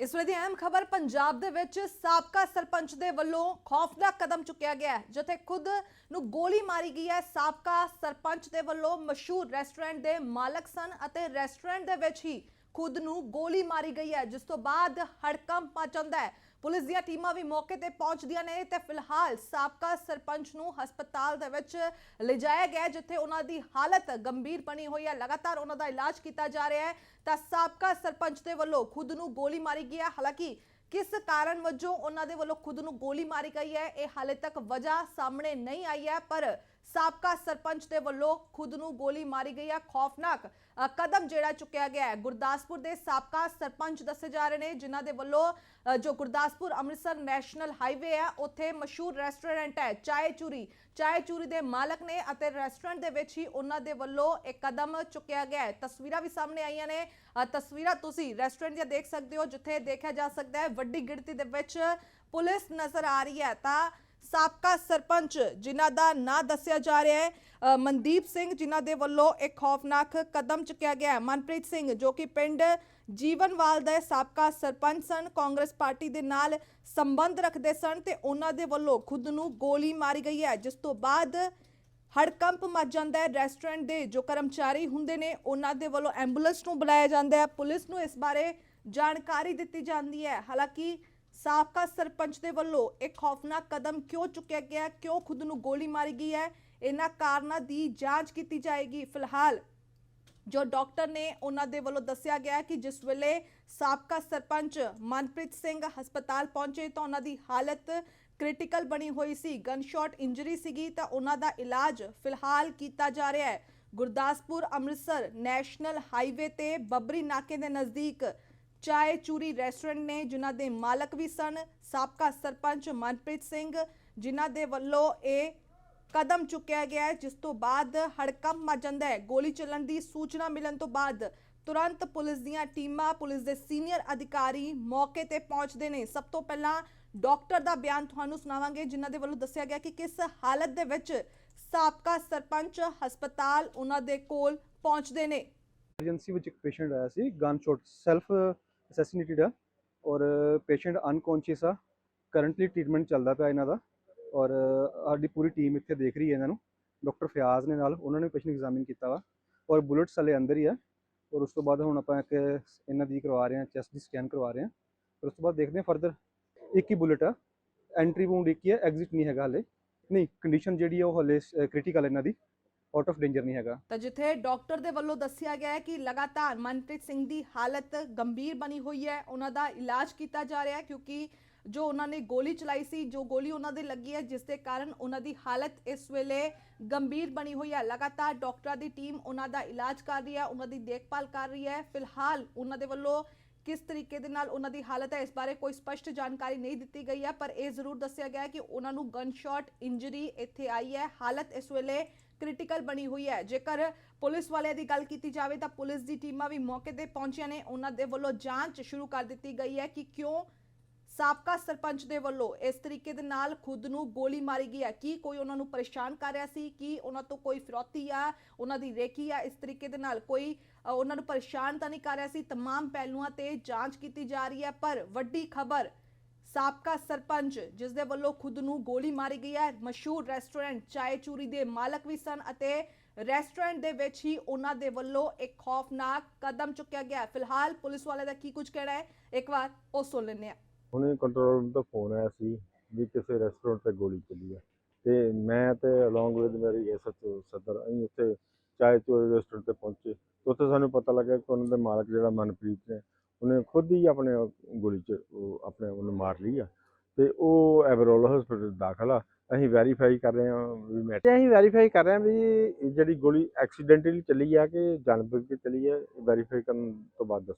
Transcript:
ਇਸ ਵੇਲੇ ਦੀ ਅਹਿਮ ਖਬਰ ਪੰਜਾਬ ਦੇ ਵਿੱਚ ਸਾਬਕਾ ਸਰਪੰਚ ਦੇ ਵੱਲੋਂ ਖੌਫਨਾਕ ਕਦਮ ਚੁੱਕਿਆ ਗਿਆ ਹੈ, ਜਿੱਥੇ ਖੁਦ ਨੂੰ ਗੋਲੀ ਮਾਰੀ ਗਈ ਹੈ। ਸਾਬਕਾ ਸਰਪੰਚ ਦੇ ਵੱਲੋਂ ਮਸ਼ਹੂਰ ਰੈਸਟੋਰੈਂਟ ਦੇ ਮਾਲਕ ਸਨ ਅਤੇ ਰੈਸਟੋਰੈਂਟ ਦੇ ਵਿੱਚ ਹੀ ਖੁਦ ਨੂੰ ਗੋਲੀ ਮਾਰੀ ਗਈ ਹੈ, ਜਿਸ ਤੋਂ ਬਾਅਦ ਹੜਕੰਪ ਮਚ ਹੈ। ਪੁਲਿਸ ਦੀਆਂ ਟੀਮਾਂ ਵੀ ਮੌਕੇ ਤੇ ਪਹੁੰਚਦੀਆਂ ਨੇ ਤੇ ਫਿਲਹਾਲ ਸਾਬਕਾ ਸਰਪੰਚ ਨੂੰ ਹਸਪਤਾਲ ਦੇ ਵਿੱਚ ਲਿਜਾਇਆ ਗਿਆ ਜਿੱਥੇ ਉਹਨਾਂ ਦੀ ਹਾਲਤ ਗੰਭੀਰ ਬਣੀ ਹੋਈ ਹੈ। ਲਗਾਤਾਰ ਉਹਨਾਂ ਦਾ ਇਲਾਜ ਕੀਤਾ ਜਾ ਰਿਹਾ ਹੈ ਤਾਂ ਸਾਬਕਾ ਸਰਪੰਚ ਦੇ ਵੱਲੋਂ ਖੁਦ ਨੂੰ ਗੋਲੀ ਮਾਰੀ ਗਈ ਹੈ। ਹਾਲਾਂਕਿ ਕਿਸ ਕਾਰਨ ਵਜੋਂ ਉਹਨਾਂ ਦੇ ਵੱਲੋਂ ਖੁਦ ਨੂੰ ਗੋਲੀ ਮਾਰੀ ਗਈ ਹੈ, ਇਹ ਹਾਲੇ ਤੱਕ ਵਜ੍ਹਾ ਸਾਹਮਣੇ ਨਹੀਂ ਆਈ ਹੈ, ਪਰ ਸਾਬਕਾ ਸਰਪੰਚ ਦੇ ਵੱਲੋਂ ਖੁਦ ਨੂੰ ਗੋਲੀ ਮਾਰੀ ਗਈ ਹੈ ਖੌਫਨਾਕ ਕਦਮ ਜਿਹੜਾ ਚੁੱਕਿਆ ਗਿਆ ਹੈ। ਗੁਰਦਾਸਪੁਰ ਦੇ ਸਾਬਕਾ ਸਰਪੰਚ ਦੱਸੇ ਜਾ ਰਹੇ ਨੇ, ਜਿਨ੍ਹਾਂ ਦੇ ਵੱਲੋਂ ਜੋ ਗੁਰਦਾਸਪੁਰ ਅੰਮ੍ਰਿਤਸਰ ਨੈਸ਼ਨਲ ਹਾਈਵੇ ਹੈ ਉੱਥੇ ਮਸ਼ਹੂਰ ਰੈਸਟੋਰੈਂਟ ਹੈ, ਚਾਏ ਚੂਰੀ। ਚਾਏ ਚੂਰੀ ਦੇ ਮਾਲਕ ਨੇ ਅਤੇ ਰੈਸਟੋਰੈਂਟ ਦੇ ਵਿੱਚ ਹੀ ਉਹਨਾਂ ਦੇ ਵੱਲੋਂ ਇੱਕ ਕਦਮ ਚੁੱਕਿਆ ਗਿਆ ਹੈ। ਤਸਵੀਰਾਂ ਵੀ ਸਾਹਮਣੇ ਆਈਆਂ ਨੇ। ਤਸਵੀਰਾਂ ਤੁਸੀਂ ਰੈਸਟੋਰੈਂਟ ਦੀਆਂ ਦੇਖ ਸਕਦੇ ਹੋ, ਜਿੱਥੇ ਦੇਖਿਆ ਜਾ ਸਕਦਾ ਹੈ, ਵੱਡੀ ਗਿਣਤੀ ਦੇ ਵਿੱਚ ਪੁਲਿਸ ਨਜ਼ਰ ਆ ਰਹੀ ਹੈ। ਤਾਂ ਸਾਬਕਾ ਸਰਪੰਚ, ਜਿਨ੍ਹਾਂ ਦਾ ਨਾਂ ਦੱਸਿਆ ਜਾ ਰਿਹਾ ਹੈ ਮਨਦੀਪ ਸਿੰਘ, ਜਿਨ੍ਹਾਂ ਦੇ ਵੱਲੋਂ ਇੱਕ ਖੌਫਨਾਕ ਕਦਮ ਚੁੱਕਿਆ ਗਿਆ ਹੈ। ਮਨਪ੍ਰੀਤ ਸਿੰਘ, ਜੋ ਕਿ ਪਿੰਡ ਜੀਵਨਵਾਲ ਦੇ ਸਾਬਕਾ ਸਰਪੰਚ ਸਨ, ਕਾਂਗਰਸ ਪਾਰਟੀ ਦੇ ਨਾਲ ਸੰਬੰਧ ਰੱਖਦੇ ਸਨ ਤੇ ਉਹਨਾਂ ਦੇ ਵੱਲੋਂ ਖੁਦ ਨੂੰ ਗੋਲੀ ਮਾਰੀ ਗਈ ਹੈ। ਜਿਸ ਤੋਂ ਬਾਅਦ ਹੜਕੰਪ ਮਚ ਜਾਂਦਾ ਹੈ, ਰੈਸਟੋਰੈਂਟ ਦੇ ਜੋ ਕਰਮਚਾਰੀ ਹੁੰਦੇ ਨੇ, ਉਹਨਾਂ ਦੇ ਵੱਲੋਂ ਐਂਬੂਲੈਂਸ ਨੂੰ ਬੁਲਾਇਆ ਜਾਂਦਾ ਹੈ। ਪੁਲਿਸ ਨੂੰ ਇਸ ਬਾਰੇ ਜਾਣਕਾਰੀ ਦਿੱਤੀ ਜਾਂਦੀ ਹੈ। ਹਾਲਾਂਕਿ ਸਾਬਕਾ ਸਰਪੰਚ ਦੇ ਵੱਲੋਂ ਇੱਕ ਖੌਫਨਾਕ ਕਦਮ ਕਿਉਂ ਚੁੱਕਿਆ ਗਿਆ, ਕਿਉਂ ਖੁਦ ਨੂੰ ਗੋਲੀ ਮਾਰੀ ਗਈ ਹੈ, ਇਹਨਾਂ ਕਾਰਨਾਂ ਦੀ ਜਾਂਚ ਕੀਤੀ ਜਾਏਗੀ। ਫਿਲਹਾਲ ਜੋ ਡਾਕਟਰ ਨੇ ਉਹਨਾਂ ਦੇ ਵੱਲੋਂ ਦੱਸਿਆ ਗਿਆ ਕਿ ਜਿਸ ਵੇਲੇ ਸਾਬਕਾ ਸਰਪੰਚ ਮਨਪ੍ਰੀਤ ਸਿੰਘ ਹਸਪਤਾਲ ਪਹੁੰਚੇ ਤਾਂ ਉਹਨਾਂ ਦੀ ਹਾਲਤ ਕ੍ਰਿਟੀਕਲ ਬਣੀ ਹੋਈ ਸੀ, ਗਨ ਸ਼ਾਟ ਇੰਜਰੀ ਸੀਗੀ ਤਾਂ ਉਹਨਾਂ ਦਾ ਇਲਾਜ ਫਿਲਹਾਲ ਕੀਤਾ ਜਾ ਰਿਹਾ ਹੈ। ਗੁਰਦਾਸਪੁਰ ਅੰਮ੍ਰਿਤਸਰ ਨੈਸ਼ਨਲ ਹਾਈਵੇ ਤੇ ਬੱਬਰੀ ਨਾਕੇ ਦੇ ਨਜ਼ਦੀਕ ਚਾਏ ਚੂਰੀ ਰੈਸਟੋਰੈਂਟ ਨੇ, ਜਿਨ੍ਹਾਂ ਦੇ ਮਾਲਕ ਵੀ ਸਨ, ਸਾਬਕਾ ਸਰਪੰਚ ਮਨਪ੍ਰੀਤ ਸਿੰਘ, ਜਿਨ੍ਹਾਂ ਦੇ ਵੱਲੋਂ ਇਹ ਕਦਮ ਚੁੱਕਿਆ ਗਿਆ ਹੈ, ਜਿਸ ਤੋਂ ਬਾਅਦ ਹੜਕੰਪ ਮਚ ਜਾਂਦਾ ਹੈ। ਗੋਲੀ ਚੱਲਣ ਦੀ ਸੂਚਨਾ ਮਿਲਣ ਤੋਂ ਬਾਅਦ ਤੁਰੰਤ ਪੁਲਿਸ ਦੀਆਂ ਟੀਮਾਂ, ਪੁਲਿਸ ਦੇ ਸੀਨੀਅਰ ਅਧਿਕਾਰੀ ਮੌਕੇ ਤੇ ਪਹੁੰਚਦੇ ਨੇ। ਸਭ ਤੋਂ ਪਹਿਲਾਂ ਡਾਕਟਰ ਦਾ ਬਿਆਨ ਤੁਹਾਨੂੰ ਸੁਣਾਵਾਂਗੇ, ਜਿਨ੍ਹਾਂ ਦੇ ਵੱਲੋਂ ਦੱਸਿਆ ਗਿਆ ਕਿ ਕਿਸ ਹਾਲਤ ਦੇ ਵਿੱਚ ਸਾਬਕਾ ਸਰਪੰਚ ਹਸਪਤਾਲ ਉਹਨਾਂ ਦੇ ਕੋਲ ਪਹੁੰਚਦੇ ਨੇ। ਐਮਰਜੈਂਸੀ ਵਿੱਚ ਇੱਕ ਪੇਸ਼ੈਂਟ ਆਇਆ ਸੀ ਗਨ ਸ਼ਾਟ ਸੈਲਫ ਅਸੈਸੀਨੇਟਿਡ ਆ ਔਰ ਪੇਸ਼ੈਂਟ ਅਨਕੌਂਸ਼ੀਅਸ ਆ। ਕਰੰਟਲੀ ਟ੍ਰੀਟਮੈਂਟ ਚੱਲਦਾ ਪਿਆ ਇਹਨਾਂ ਦਾ ਔਰ ਸਾਡੀ ਪੂਰੀ ਟੀਮ ਇੱਥੇ ਦੇਖ ਰਹੀ ਹੈ ਇਹਨਾਂ ਨੂੰ। ਡਾਕਟਰ ਫਿਆਜ਼ ਨੇ ਨਾਲ ਉਹਨਾਂ ਨੇ ਪੇਸ਼ੈਂਟ ਐਗਜ਼ਾਮਿਨ ਕੀਤਾ ਵਾ ਔਰ ਬੁਲੇਟਸ ਹਲੇ ਅੰਦਰ ਹੀ ਆ। ਔਰ ਉਸ ਤੋਂ ਬਾਅਦ ਹੁਣ ਆਪਾਂ ਇੱਕ ਇਹਨਾਂ ਦੀ ਕਰਵਾ ਰਹੇ ਹਾਂ ਚੈਸਟ ਦੀ ਸਕੈਨ ਕਰਵਾ ਰਹੇ ਹਾਂ। ਉਸ ਤੋਂ ਬਾਅਦ ਦੇਖਦੇ ਹਾਂ ਫਰਦਰ ਇੱਕ ਹੀ ਬੁਲੇਟ ਆ। ਐਂਟਰੀ ਵੂੰਡ ਇੱਕ ਹੀ ਹੈ ਐਗਜ਼ਿਟ ਨਹੀਂ ਹੈਗਾ ਹਲੇ। ਨਹੀਂ ਕੰਡੀਸ਼ਨ ਜਿਹੜੀ ਆ ਉਹ ਹਲੇ ਕ੍ਰਿਟੀਕਲ ਇਹਨਾਂ ਦੀ। ਆਊਟ ਆਫ ਡੇਂਜਰ ਨਹੀਂ ਹੈਗਾ। ਤਾਂ ਜਿੱਥੇ ਡਾਕਟਰ ਦੇ ਵੱਲੋਂ ਦੱਸਿਆ ਗਿਆ ਹੈ ਕਿ ਲਗਾਤਾਰ ਮਨਪ੍ਰੀਤ ਸਿੰਘ ਦੀ ਹਾਲਤ ਗੰਭੀਰ ਬਣੀ ਹੋਈ ਹੈ, ਉਹਨਾਂ ਦਾ ਇਲਾਜ ਕੀਤਾ ਜਾ ਰਿਹਾ ਹੈ ਕਿਉਂਕਿ ਜੋ ਉਹਨਾਂ ਨੇ ਗੋਲੀ ਚਲਾਈ ਸੀ, ਜੋ ਗੋਲੀ ਉਹਨਾਂ ਦੇ ਲੱਗੀ ਹੈ, ਜਿਸ ਦੇ ਕਾਰਨ ਉਹਨਾਂ ਦੀ ਹਾਲਤ ਇਸ ਵੇਲੇ ਗੰਭੀਰ ਬਣੀ ਹੋਈ ਹੈ। ਲਗਾਤਾਰ ਡਾਕਟਰਾਂ ਦੀ ਟੀਮ ਉਹਨਾਂ ਦਾ ਇਲਾਜ ਕਰ ਰਹੀ ਹੈ, ਉਹਨਾਂ ਦੀ ਦੇਖਭਾਲ ਕਰ ਰਹੀ ਹੈ। ਫਿਲਹਾਲ ਉਹਨਾਂ ਦੇ ਵੱਲੋਂ ਕਿਸ ਤਰੀਕੇ ਦੇ ਨਾਲ ਉਹਨਾਂ ਦੀ ਹਾਲਤ ਹੈ, ਇਸ ਬਾਰੇ ਕੋਈ ਸਪਸ਼ਟ ਜਾਣਕਾਰੀ ਨਹੀਂ ਦਿੱਤੀ ਗਈ ਹੈ, ਪਰ ਇਹ ਜ਼ਰੂਰ ਦੱਸਿਆ ਗਿਆ ਹੈ ਕਿ ਉਹਨਾਂ ਨੂੰ ਗਨ ਸ਼ਾਟ ਇੰਜਰੀ ਇੱਥੇ ਆਈ ਹੈ। ਹਾਲਤ ਇਸ ਵੇਲੇ ਕ੍ਰਿਟੀਕਲ ਬਣੀ ਹੋਈ ਹੈ। ਜੇਕਰ ਪੁਲਿਸ ਵਾਲਿਆਂ ਦੀ ਗੱਲ ਕੀਤੀ ਜਾਵੇ ਤਾਂ ਪੁਲਿਸ ਦੀ ਟੀਮਾਂ ਵੀ ਮੌਕੇ ਤੇ ਪਹੁੰਚੀਆਂ ਨੇ। ਉਹਨਾਂ ਦੇ ਵੱਲੋਂ ਜਾਂਚ ਸ਼ੁਰੂ ਕਰ ਦਿੱਤੀ ਗਈ ਹੈ ਕਿ ਕਿਉਂ ਸਾਬਕਾ ਸਰਪੰਚ ਦੇ ਵੱਲੋਂ ਇਸ ਤਰੀਕੇ ਦੇ ਨਾਲ ਖੁਦ ਨੂੰ ਗੋਲੀ ਮਾਰੀ ਗਈ ਹੈ ਕੀ ਕੋਈ ਉਹਨਾਂ ਨੂੰ ਪਰੇਸ਼ਾਨ ਕਰ ਰਿਹਾ ਸੀ ਕਿ ਉਹਨਾਂ ਤੋਂ ਕੋਈ ਫਿਰੌਤੀ ਆ ਉਹਨਾਂ ਦੀ ਰੇਕੀ ਆ ਇਸ ਤਰੀਕੇ ਦੇ ਨਾਲ ਕੋਈ ਅ, ਉਹਨਾਂ ਨੂੰ ਪਰੇਸ਼ਾਨ ਤਾਂ ਨਹੀਂ ਕਰ ਰਿਹਾ ਸੀ तमाम ਪਹਿਲੂਆਂ ਤੇ ਜਾਂਚ ਕੀਤੀ ਜਾ ਰਹੀ ਹੈ ਪਰ ਵੱਡੀ ਖਬਰ ਸਾਬਕਾ ਸਰਪੰਚ ਜਿਸ ਦੇ ਵੱਲੋਂ ਖੁਦ ਨੂੰ ਗੋਲੀ ਮਾਰੀ ਗਈ ਹੈ ਮਸ਼ਹੂਰ ਰੈਸਟੋਰੈਂਟ ਚਾਏ ਚੂਰੀ ਦੇ ਮਾਲਕ ਵੀ ਸਨ ਅਤੇ ਰੈਸਟੋਰੈਂਟ ਦੇ ਵਿੱਚ ਹੀ ਉਹਨਾਂ ਦੇ ਵੱਲੋਂ ਇੱਕ ਖੌਫਨਾਕ ਕਦਮ ਚੁੱਕਿਆ ਗਿਆ ਹੈ। ਫਿਲਹਾਲ ਪੁਲਿਸ ਵਾਲੇ ਦਾ ਕੀ ਕੁਝ ਕਹਿਣਾ ਹੈ ਇੱਕ ਵਾਰ ਉਹ ਸੁਣ ਲੈਂਦੇ ਹਾਂ ਹੁਣੇ ਕੰਟਰੋਲ ਰੂਮ ਤੋਂ ਫੋਨ ਆਇਆ ਸੀ ਵੀ ਕਿਸੇ ਰੈਸਟੋਰੈਂਟ ਤੇ ਗੋਲੀ ਚੱਲੀ ਆ। ਤੇ ਮੈਂ ਤੇ ਅਲੋਂਗ ਵਿਦ ਮੇਰੀ ਐਸਐਚਓ ਸਦਰ ਅਸੀਂ ਉੱਥੇ ਚਾਹੇ ਚੋਰੀ ਰੈਸਟੋਰੈਂਟ ਤੇ ਪਹੁੰਚੇ। ਉੱਥੇ ਸਾਨੂੰ ਪਤਾ ਲੱਗਿਆ ਕਿ ਉਹਨਾਂ ਦੇ ਮਾਲਕ ਜਿਹੜਾ ਮਨਪ੍ਰੀਤ ਨੇ, ਉਹਨੇ ਖੁਦ ਹੀ ਆਪਣੇ ਗੋਲੀ ਚ, ਉਹ ਆਪਣੇ ਉਹਨੂੰ ਮਾਰ ਲਈ ਆ। ਤੇ ਉਹ ਐਵਰੋਲ ਹਸਪੀਟਲ ਦਾਖਲ ਆ। ਅਸੀਂ ਵੈਰੀਫਾਈ ਕਰ ਰਹੇ ਹਾਂ ਵੀ ਮੈਂ ਅਸੀਂ ਵੈਰੀਫਾਈ ਕਰ ਰਹੇ ਹਾਂ ਵੀ ਇਹ ਜਿਹੜੀ ਗੋਲੀ ਐਕਸੀਡੈਂਟਲੀ ਚੱਲੀ ਆ ਕਿ ਜਾਣਬੁੱਝ ਕੇ ਚੱਲੀ ਹੈ ਵੈਰੀਫਾਈ ਕਰਨ ਤੋਂ ਬਾਅਦ ਦੱਸ।